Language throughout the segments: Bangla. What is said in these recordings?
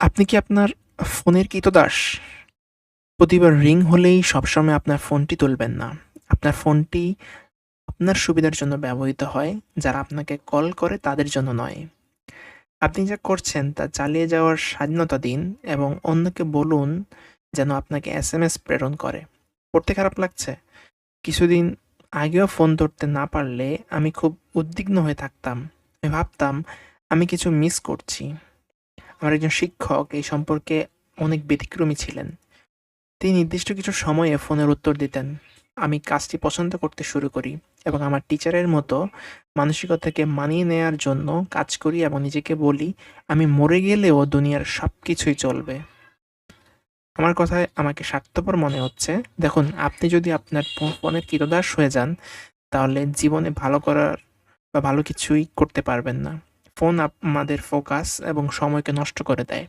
আপনি কি আপনার ফোনের কৃতদাস? প্রতিবার রিং হলেই সবসময় আপনার ফোনটি তুলবেন না। আপনার ফোনটি আপনার সুবিধার জন্য ব্যবহৃত হয়, যারা আপনাকে কল করে তাদের জন্য নয়। আপনি যা করছেন তা চালিয়ে যাওয়ার স্বাধীনতা দিন এবং অন্যকে বলুন যেন আপনাকে এস এম এস প্রেরণ করে। পড়তে খারাপ লাগছে? কিছুদিন আগেও ফোন ধরতে না পারলে আমি খুব উদ্বিগ্ন হয়ে থাকতাম। আমি ভাবতাম আমি কিছু মিস করছি। আমার একজন শিক্ষক এই সম্পর্কে অনেক ব্যতিক্রমী ছিলেন। তিনি নির্দিষ্ট কিছু সময়ে ফোনের উত্তর দিতেন। আমি কাজটি পছন্দ করতে শুরু করি এবং আমার টিচারের মতো মানসিকতাকে মানিয়ে নেয়ার জন্য কাজ করি এবং নিজেকে বলি আমি মরে গেলেও দুনিয়ার সব কিছুই চলবে। আমার কথায় আমাকে স্বার্থপর মনে হচ্ছে। দেখুন আপনি যদি আপনার ফোনের কৃতদাস হয়ে যান, তাহলে জীবনে ভালো করার বা ভালো কিছুই করতে পারবেন না। ফোন আমাদের ফোকাস এবং সময়কে নষ্ট করে দেয়।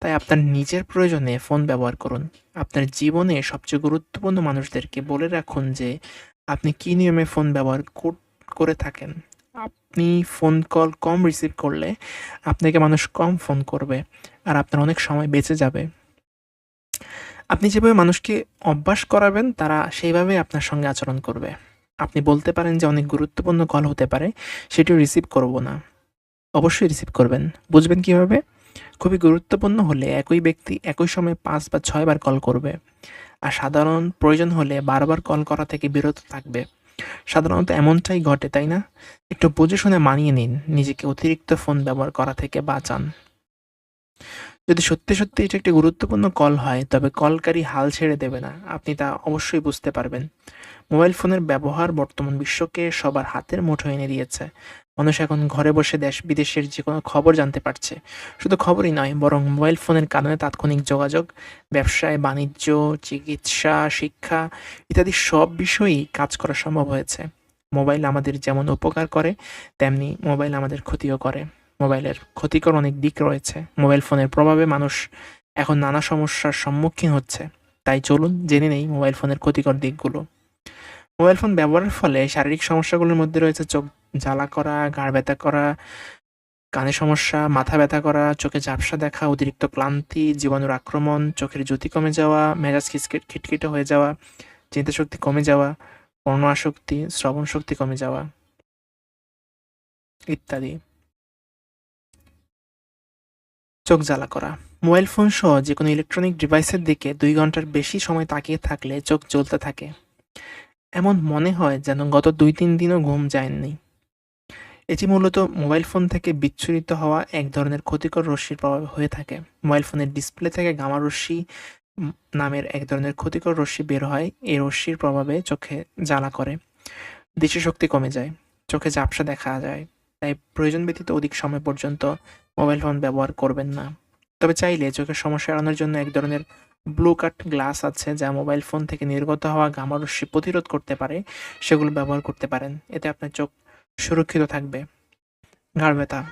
তাই আপনার নিজের প্রয়োজনে ফোন ব্যবহার করুন। আপনার জীবনে সবচেয়ে গুরুত্বপূর্ণ মানুষদেরকে বলে রাখুন যে আপনি কী নিয়মে ফোন ব্যবহার কোর থাকেন। আপনি ফোন কল কম রিসিভ করলে আপনাকে মানুষ কম ফোন করবে। আর আপনার অনেক সময় বেঁচে যাবে। আপনি যেভাবে মানুষকে অভ্যাস করাবেন তারা সেইভাবেই আপনার সঙ্গে আচরণ করবে। আপনি বলতে পারেন যে অনেক গুরুত্বপূর্ণ কল হতে পারে, সেটিও রিসিভ করব না। অবশ্যই রিসিভ করবেন। বুঝবেন কীভাবে? খুবই গুরুত্বপূর্ণ হলে একই ব্যক্তি একই সময়ে ৫ বা ৬ বার কল করবে। আর সাধারণ প্রয়োজন হলে বারবার কল করা থেকে বিরত থাকবে। সাধারণত এমনটাই ঘটে, তাই না? একটু বুঝে শুনে মানিয়ে নিন। নিজেকে অতিরিক্ত ফোন ব্যবহার করা থেকে বাঁচান। যদি সত্যি, সত্যি এটি একটি গুরুত্বপূর্ণ কল হয়, তবে কলকারী হাল ছেড়ে দেবে না। আপনি তা অবশ্যই বুঝতে পারবেন। মোবাইল ফোনের ব্যবহার বর্তমান বিশ্বকে সবার হাতের মুঠোয় এনে দিয়েছে। মানুষ এখন ঘরে বসে দেশ-বিদেশের যে কোনো খবর জানতে পারছে। শুধু খবরই নয়, বরং মোবাইল ফোনের কারণে তাৎক্ষণিক যোগাযোগ, ব্যবসায়, বাণিজ্য, চিকিৎসা, শিক্ষা ইত্যাদি সব বিষয়েই কাজ করা সম্ভব হয়েছে। মোবাইল আমাদের যেমন উপকার করে, তেমনি মোবাইল আমাদের ক্ষতিও করে। মোবাইলের ক্ষতিকর অনেক দিক রয়েছে। মোবাইল ফোনের প্রভাবে মানুষ এখন নানা সমস্যার সম্মুখীন হচ্ছে। তাই চলুন জেনে নেই মোবাইল ফোনের ক্ষতিকর দিকগুলো। মোবাইল ফোন ব্যবহারের ফলে শারীরিক সমস্যাগুলোর মধ্যে রয়েছে চোখ জ্বালা করা, ঘাড় ব্যথা করা, কানে সমস্যা, মাথা ব্যথা করা, চোখে ঝাপসা দেখা, অতিরিক্ত ক্লান্তি, জীবাণুর আক্রমণ, চোখের জ্যোতি কমে যাওয়া, মেজাজ খিচকে খিটখিটে হয়ে যাওয়া, চিন্তাশক্তি কমে যাওয়া, পর্ণ আসক্তি, শ্রবণ শক্তি কমে যাওয়া ইত্যাদি। চোখ জ্বালা করা। মোবাইল ফোন সহ যে কোনো ইলেকট্রনিক ডিভাইসের দিকে দুই ঘণ্টার বেশি সময় তাকিয়ে থাকলে চোখ জ্বলতে থাকে। এমন মনে হয় যেন গত ২-৩ দিনও ঘুম যায়নি। এটি মূলত মোবাইল ফোন থেকে বিচ্ছুরিত হওয়া এক ধরনের ক্ষতিকর রশ্মির প্রভাবে হয়ে থাকে। মোবাইল ফোনের ডিসপ্লে থেকে গামা রশ্মি নামের এক ধরনের ক্ষতিকর রশ্মি বের হয়। এই রশ্মির প্রভাবে চোখে জ্বালা করে, দৃষ্টিশক্তি কমে যায়, চোখে ঝাপসা দেখা যায়। তাই প্রয়োজন ব্যতীত অধিক সময় পর্যন্ত মোবাইল ফোন ব্যবহার করবেন না। তবে চাইলে চোখের সমস্যা এড়ানোর জন্য এক ধরনের ব্লু কাট গ্লাস আছে যা মোবাইল ফোন থেকে নির্গত হওয়া গামা রশ্মি প্রতিরোধ করতে পারে। সেগুলো ব্যবহার করতে পারেন। এতে আপনার চোখ সুরক্ষিত থাকবে। ঘাড় ব্যথা।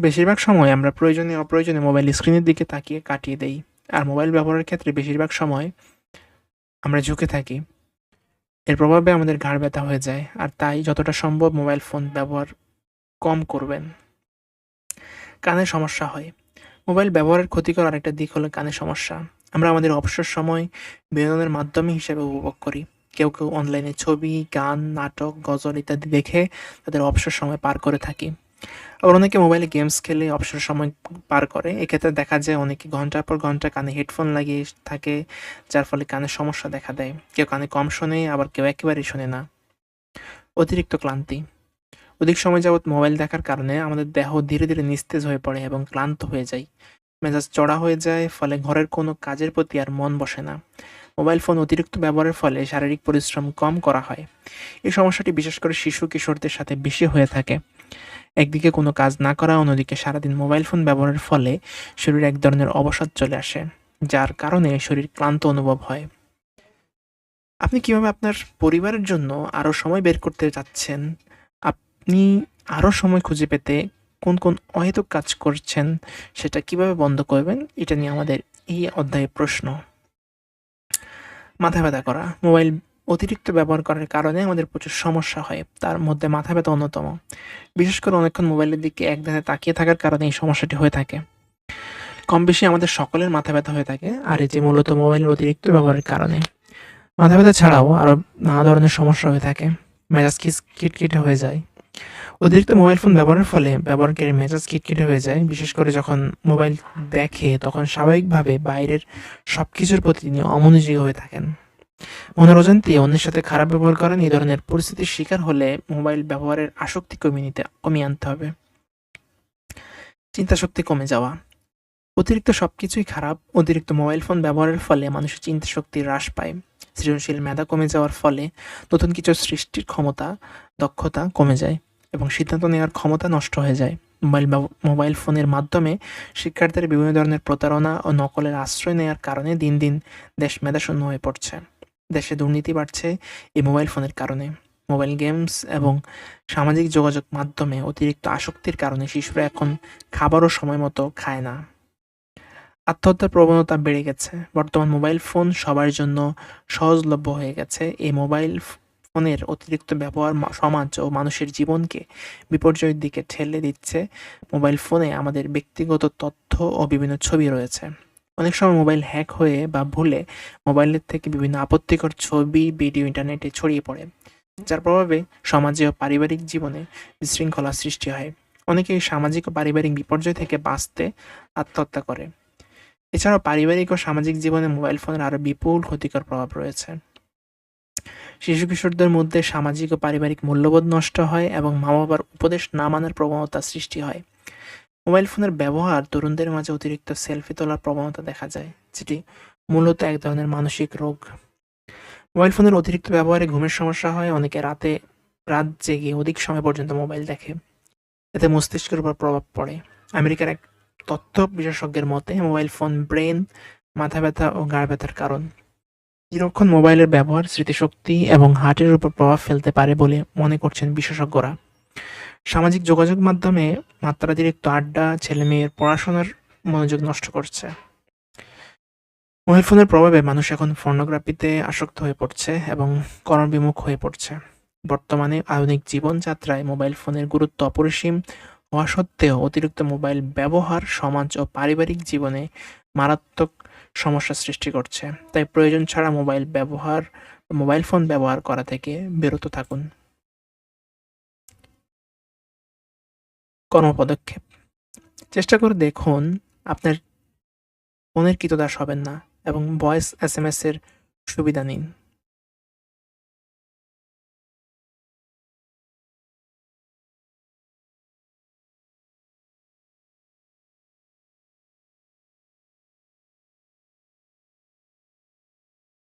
বেশিরভাগ সময় আমরা প্রয়োজনে অপ্রয়োজনে মোবাইল স্ক্রিনের দিকে তাকিয়ে কাটিয়ে দেই। আর মোবাইল ব্যবহারের ক্ষেত্রে বেশিরভাগ সময় আমরা ঝুঁকে থাকি। এর প্রভাবে আমাদের ঘাড় ব্যথা হয়ে যায়। আর তাই যতটা সম্ভব মোবাইল ফোন ব্যবহার কম করবেন। কানে সমস্যা হয়। মোবাইল ব্যবহারের ক্ষতিকর আরেকটা দিক হলো কানের সমস্যা। আমরা আমাদের অবসর সময় বিনোদনের মাধ্যমে হিসেবে উপভোগ করি। কেউ, কেউ অনলাইনে ছবি, গান, নাটক, গজল ইত্যাদি দেখে তাদের অবসর সময় পার করে থাকি। আবার অনেকে মোবাইলে গেমস খেলে অবসর সময় পার করে। এক্ষেত্রে দেখা যায় অনেকে ঘণ্টার পর ঘণ্টা কানে হেডফোন লাগিয়ে থাকে, যার ফলে কানে সমস্যা দেখা দেয়। কেউ কানে কম শোনে, আবার কেউ একেবারেই শোনে না। অতিরিক্ত ক্লান্তি। অধিক সময় যাবৎ মোবাইল দেখার কারণে আমাদের দেহ ধীরে, ধীরে নিস্তেজ হয়ে পড়ে এবং ক্লান্ত হয়ে যায়। মেজাজ চড়া হয়ে যায়, ফলে ঘরের কোনো কাজের প্রতি আর মন বসে না। মোবাইল ফোন অতিরিক্ত ব্যবহারের ফলে শারীরিক পরিশ্রম কম করা হয়। এই সমস্যাটি বিশেষ করে শিশু-কিশোরদের সাথে বেশি হয়ে থাকে। একদিকে কোনো কাজ না করা, অন্যদিকে সারাদিন মোবাইল ফোন ব্যবহারের ফলে শরীরে এক ধরনের অবসাদ চলে আসে, যার কারণে শরীর ক্লান্ত অনুভব হয়। আপনি কীভাবে আপনার পরিবারের জন্য আরও সময় বের করতে চাচ্ছেন? আপনি আরও সময় খুঁজে পেতে কোন, কোন অহেতুক কাজ করছেন, সেটা কীভাবে বন্ধ করবেন? এটা নিয়ে আমাদের এই অধ্যায়ে প্রশ্ন। মাথা ব্যথা করা। মোবাইল অতিরিক্ত ব্যবহার করার কারণে আমাদের প্রচুর সমস্যা হয়। তার মধ্যে মাথা ব্যথা অন্যতম। বিশেষ করে অনেকক্ষণ মোবাইলের দিকে একধানে তাকিয়ে থাকার কারণে এই সমস্যাটি হয়ে থাকে। কম বেশি আমাদের সকলের মাথা ব্যথা হয়ে থাকে, আর এটি মূলত মোবাইলের অতিরিক্ত ব্যবহারের কারণে মাথা ব্যথা ছাড়াও আরও নানা ধরনের সমস্যা হয়ে থাকে মেজাজ কিস খিটখিটে হয়ে যায় অতিরিক্ত মোবাইল ফোন ব্যবহারের ফলে ব্যবহারকারীর মেজাজ খিটখিটে হয়ে যায়। বিশেষ করে যখন মোবাইল দেখে, তখন স্বাভাবিকভাবে বাইরের সব কিছুর প্রতি তিনি অমনোযোগী হয়ে থাকেন। মনের অজান্তে অন্যের সাথে খারাপ ব্যবহার করেন। এই ধরনের পরিস্থিতির শিকার হলে মোবাইল ব্যবহারের আসক্তি কমিয়ে নিতে, কমিয়ে আনতে হবে। চিন্তা শক্তি কমে যাওয়া। অতিরিক্ত সবকিছুই খারাপ, অতিরিক্ত মোবাইল ফোন ব্যবহারের ফলে মানুষের চিন্তা শক্তি হ্রাস পায়। সৃজনশীল মেধা কমে যাওয়ার ফলে নতুন কিছু সৃষ্টির ক্ষমতা, দক্ষতা কমে যায়। এবং সিদ্ধান্ত নেওয়ার ক্ষমতা নষ্ট হয়ে যায়। মোবাইল মোবাইল ফোনের মাধ্যমে শিক্ষার্থীরা বিভিন্ন ধরনের প্রতারণা ও নকলের আশ্রয় নেওয়ার কারণে দিন দিন দেশ মেধাশূন্য হয়ে পড়ছে। দেশে দুর্নীতি বাড়ছে এই মোবাইল ফোনের কারণে। মোবাইল গেমস এবং সামাজিক যোগাযোগ মাধ্যমে অতিরিক্ত আসক্তির কারণে শিশুরা এখন খাবারও সময় মতো খায় না। আত্মহত্যার প্রবণতা বেড়ে গেছে। বর্তমান মোবাইল ফোন সবার জন্য সহজলভ্য হয়ে গেছে। এই মোবাইল ফোনের অতিরিক্ত ব্যবহার সমাজ ও মানুষের জীবনকে বিপর্যয়ের দিকে ঠেলে দিচ্ছে মোবাইল ফোনে আমাদের ব্যক্তিগত তথ্য ও বিভিন্ন ছবি রয়েছে। অনেক সময় মোবাইল হ্যাক হয়ে বা ভুলে মোবাইলের থেকে বিভিন্ন আপত্তিকর ছবি, ভিডিও ইন্টারনেটে ছড়িয়ে পড়ে, যার প্রভাবে সমাজে ও পারিবারিক জীবনে বিশৃঙ্খলা সৃষ্টি হয়। অনেকেই সামাজিক ও পারিবারিক বিপর্যয় থেকে বাঁচতে আত্মহত্যা করে। এছাড়াও পারিবারিক ও সামাজিক জীবনে মোবাইল ফোনের আরও বিপুল ক্ষতিকর প্রভাব রয়েছে। শিশু কিশোরদের মধ্যে সামাজিক ও পারিবারিক মূল্যবোধ নষ্ট হয় এবং মা বাবার উপদেশ না মানার প্রবণতা সৃষ্টি হয়। মোবাইল ফোনের ব্যবহার তরুণদের মাঝে অতিরিক্ত সেলফি তোলার প্রবণতা দেখা যায়, যেটি মূলত এক ধরনের মানসিক রোগ। মোবাইল ফোনের অতিরিক্ত ব্যবহারে ঘুমের সমস্যা হয়, অনেকে রাতে, রাত জেগে অধিক সময় পর্যন্ত মোবাইল দেখে। এতে মস্তিষ্কের উপর প্রভাব পড়ে। আমেরিকার এক তথ্য বিশেষজ্ঞের মতে, মোবাইল ফোন ব্রেন, মাথা ব্যথা ও গাড় ব্যথার কারণ। দীর্ঘক্ষণ মোবাইলের ব্যবহার, স্মৃতিশক্তি এবং হার্টের উপর প্রভাব ফেলতে পারে বলে মনে করছেন বিশেষজ্ঞরা। সামাজিক যোগাযোগ মাধ্যমে মাত্রাতিরিক্ত আড্ডা, ছেলেমেয়ের পড়াশোনার মনোযোগ নষ্ট করছে। মোবাইল ফোনের প্রভাবে মানুষ এখন ফর্নোগ্রাফিতে আসক্ত হয়ে পড়ছে এবং কর্মবিমুখ হয়ে পড়ছে। বর্তমানে আধুনিক জীবনযাত্রায় মোবাইল ফোনের গুরুত্ব অপরিসীম হওয়া সত্ত্বেও অতিরিক্ত মোবাইল ব্যবহার, সমাজ ও পারিবারিক জীবনে মারাত্মক সমস্যা সৃষ্টি করছে। তাই প্রয়োজন ছাড়া মোবাইল ব্যবহার, মোবাইল ফোন ব্যবহার করা থেকে বিরত থাকুন। কর্মপদক্ষেপ চেষ্টা করে দেখুন, আপনার ফোনের কৃতদাস হবেন না এবং ভয়েস এস এম এসের সুবিধা নিন।